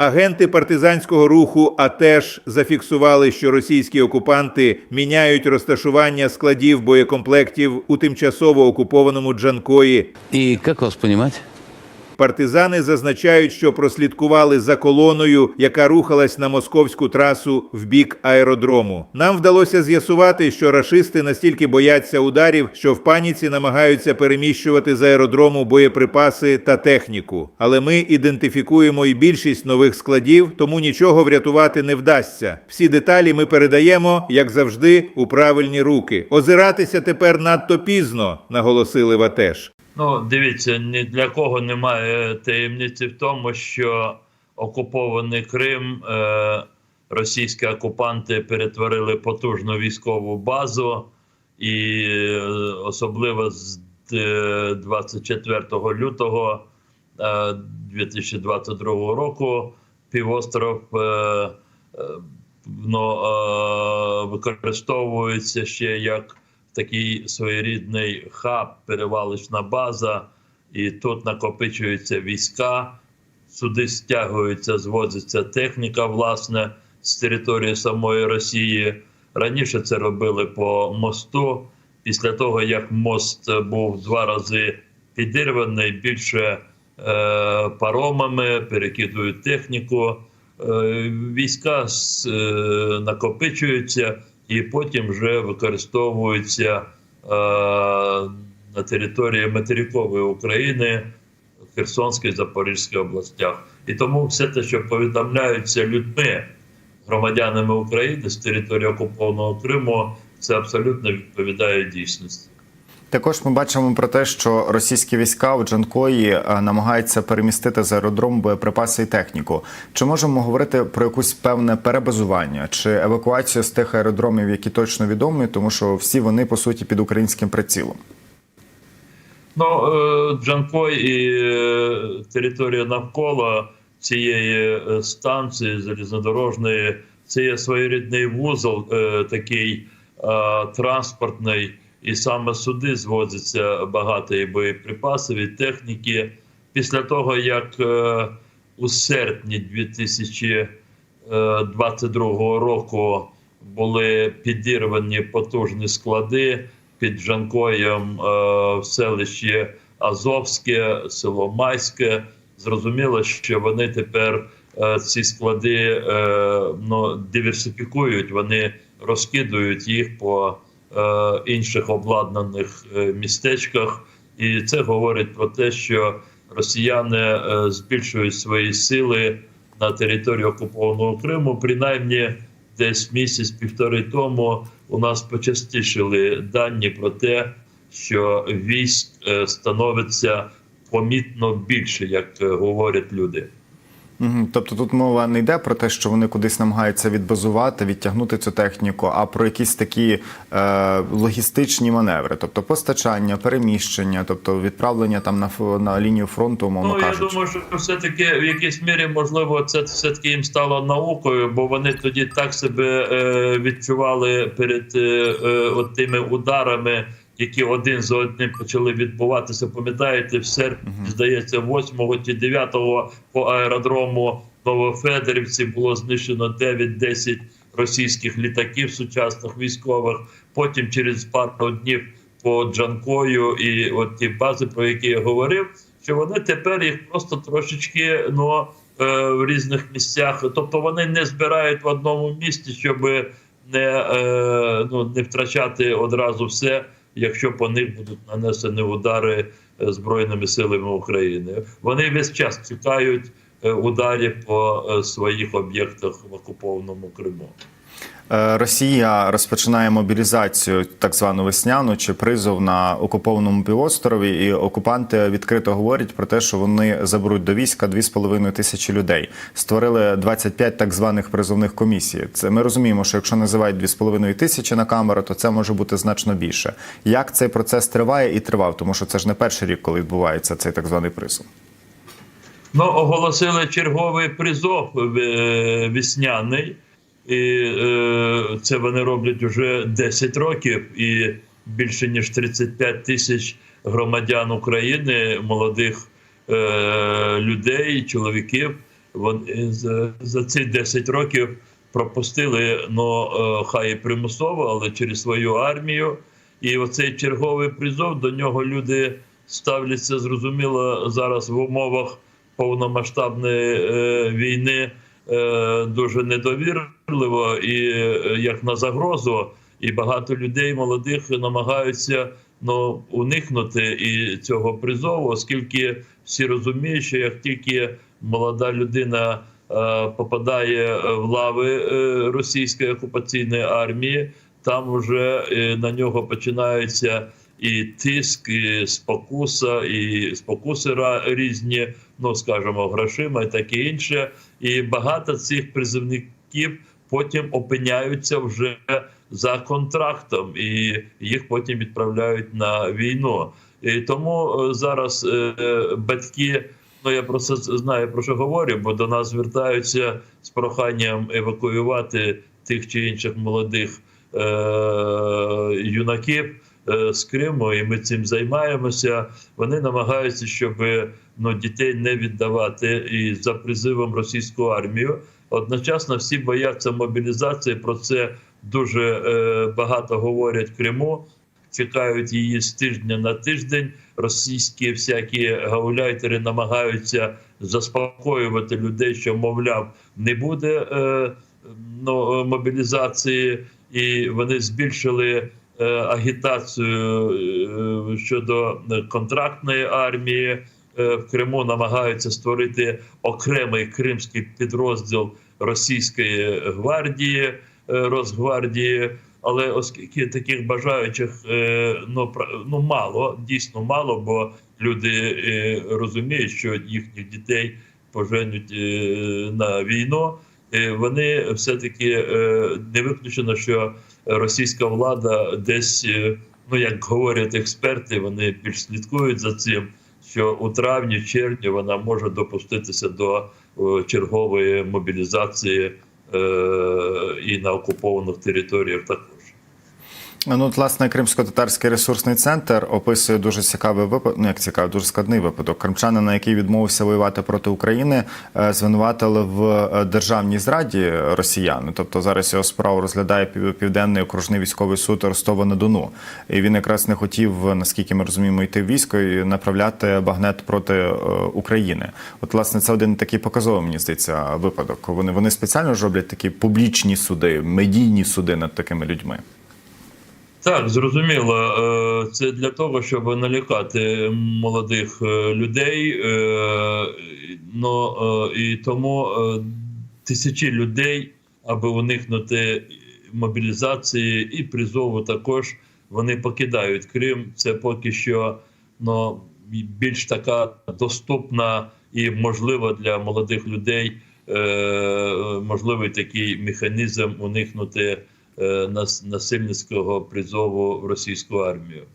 Агенти партизанського руху АТЕШ зафіксували, що російські окупанти міняють розташування складів боєкомплектів у тимчасово окупованому Джанкої. І як вас понимать? Партизани зазначають, що прослідкували за колоною, яка рухалась на московську трасу в бік аеродрому. Нам вдалося з'ясувати, що рашисти настільки бояться ударів, що в паніці намагаються переміщувати з аеродрому боєприпаси та техніку. Але ми ідентифікуємо і більшість нових складів, тому нічого врятувати не вдасться. Всі деталі ми передаємо, як завжди, у правильні руки. Озиратися тепер надто пізно, наголосили в АТЕШ. Ну, дивіться, ні для кого немає таємниці в тому, що окупований Крим е, російські окупанти перетворили потужну військову базу, і е, особливо з е, 24 лютого е, 2022 року півостров е, е, ну, е, використовується ще як такий своєрідний хаб, перевалочна база, і тут накопичуються війська, сюди стягуються, звозиться техніка, власне, з території самої Росії. Раніше це робили по мосту. Після того, як мост був два рази підірваний, більше е, паромами перекидують техніку. Е, війська е, накопичуються і потім вже використовуються е, на території материкової України, Херсонській, Запорізькій областях. І тому все те, що повідомляються людьми, громадянами України з території окупованого Криму, це абсолютно відповідає дійсності. Також ми бачимо про те, що російські війська у Джанкої е, намагаються перемістити з аеродрому боєприпаси і техніку. Чи можемо говорити про якусь певне перебазування чи евакуацію з тих аеродромів, які точно відомі, тому що всі вони по суті під українським прицілом? Ну, е, Джанкой і е, територія навколо цієї станції залізнодорожної, це є своєрідний вузол, такий транспортний, і саме сюди звозиться багато і боєприпасів, і техніки. Після того, як е, у серпні 2022 року були підірвані потужні склади під Жанкоєм е, в селищі Азовське, село Майське. Зрозуміло, що вони тепер е, ці склади е, ну, диверсифікують, вони розкидують їх по е, інших обладнаних е, містечках. І це говорить про те, що росіяни е, збільшують свої сили на території окупованого Криму. Принаймні, десь місяць-півтори тому у нас почастішили дані про те, що військ е, становиться помітно більше, як е, говорять люди. Тобто тут мова не йде про те, що вони кудись намагаються відбазувати, відтягнути цю техніку, а про якісь такі е, логістичні маневри, тобто постачання, переміщення, тобто відправлення там на, на лінію фронту, умовно Ну я думаю, що все-таки в якійсь мірі можливо це все-таки їм стало наукою, бо вони тоді так себе е, відчували перед е, е, от тими ударами, які один за одним почали відбуватися. Пам'ятаєте, в серпні, здається, 8 чи 9 по аеродрому Новофедерівці було знищено 9-10 російських літаків сучасних військових. Потім через пару днів по Джанкою і от ті бази, про які я говорив, що вони тепер їх просто трошечки ну, е, в різних місцях. Тобто вони не збирають в одному місці, щоб не, е, ну, не втрачати одразу все, якщо по них будуть нанесені удари е, Збройними силами України. Вони весь час чекають е, ударів по е, своїх об'єктах в окупованому Криму. Е, Росія розпочинає мобілізацію, так звану весняну чи призов на окупованому півострові, і окупанти відкрито говорять про те, що вони заберуть до війська 2,5 тисячі людей. Створили 25 так званих призовних комісій. Це ми розуміємо, що якщо називають 2,5 тисячі на камеру, то це може бути значно більше. Як цей процес триває і тривав, тому що це ж не перший рік, коли відбувається цей так званий призов. Ну, оголосили черговий призов е, весняний, і е, це вони роблять уже 10 років, і більше ніж 35 тисяч громадян України, молодих е, людей, чоловіків вони за, за ці 10 років пропустили, ну е, хай і примусово, але через свою армію. І оцей черговий призов до нього люди ставляться зрозуміло зараз в умовах повномасштабної е, війни е, дуже недовірливо і е, як на загрозу. І багато людей молодих намагаються ну, уникнути і цього призову, оскільки всі розуміють, що як тільки молода людина е, попадає в лави е, російської окупаційної армії, там вже е, на нього починаються і тиск, і спокуса, і спокуси різні, ну скажімо, грошима і таке інше. І багато цих призовників потім опиняються вже за контрактом, і їх потім відправляють на війну. І тому е, зараз е, батьки. Ну, я про це знаю про що говорю, бо до нас звертаються з проханням евакуювати тих чи інших молодих е- юнаків з Криму, і ми цим займаємося. Вони намагаються, щоб ну, дітей не віддавати і за призивом російську армію. Одночасно всі бояться мобілізації. Про це дуже е, багато говорять в Криму. Чекають її з тижня на тиждень. Російські всякі гауляйтери намагаються заспокоювати людей, що мовляв не буде е, ну, мобілізації, і вони збільшили е, агітацію е, щодо контрактної армії. Е, В Криму намагаються створити окремий кримський підрозділ російської гвардії, е, Росгвардії. Але оскільки таких бажаючих е, ну, ну мало, дійсно мало, бо люди е, розуміють, що їхніх дітей поженуть е, на війну. Е, Вони все-таки е, не виключено, що російська влада десь, е, ну як говорять експерти, вони більш слідкують за цим, що у травні, червні вона може допуститися до чергової мобілізації і на окупованих територіях також. Ну, от, власне, Кримсько-татарський ресурсний центр описує дуже цікавий випадок, ну як цікавий, дуже складний випадок. Кримчанина, який відмовився воювати проти України, е, звинуватили в е, державній зраді росіяни. Тобто зараз його справу розглядає Пів- південний окружний військовий суд Ростова на Дону. І він якраз не хотів, наскільки ми розуміємо, йти в військо і направляти багнет проти е, України. От, власне, це один такий показовий, мені здається, випадок. Вони вони спеціально ж роблять такі публічні суди, медійні суди над такими людьми. Так, зрозуміло. Е, Це для того, щоб налякати молодих е, людей. Ну і тому тисячі людей, аби уникнути мобілізації і призову, також вони покидають Крим. Це поки що ну, більш така доступна і можлива для молодих людей. Можливий такий механізм уникнути насильницького призову в російську армію.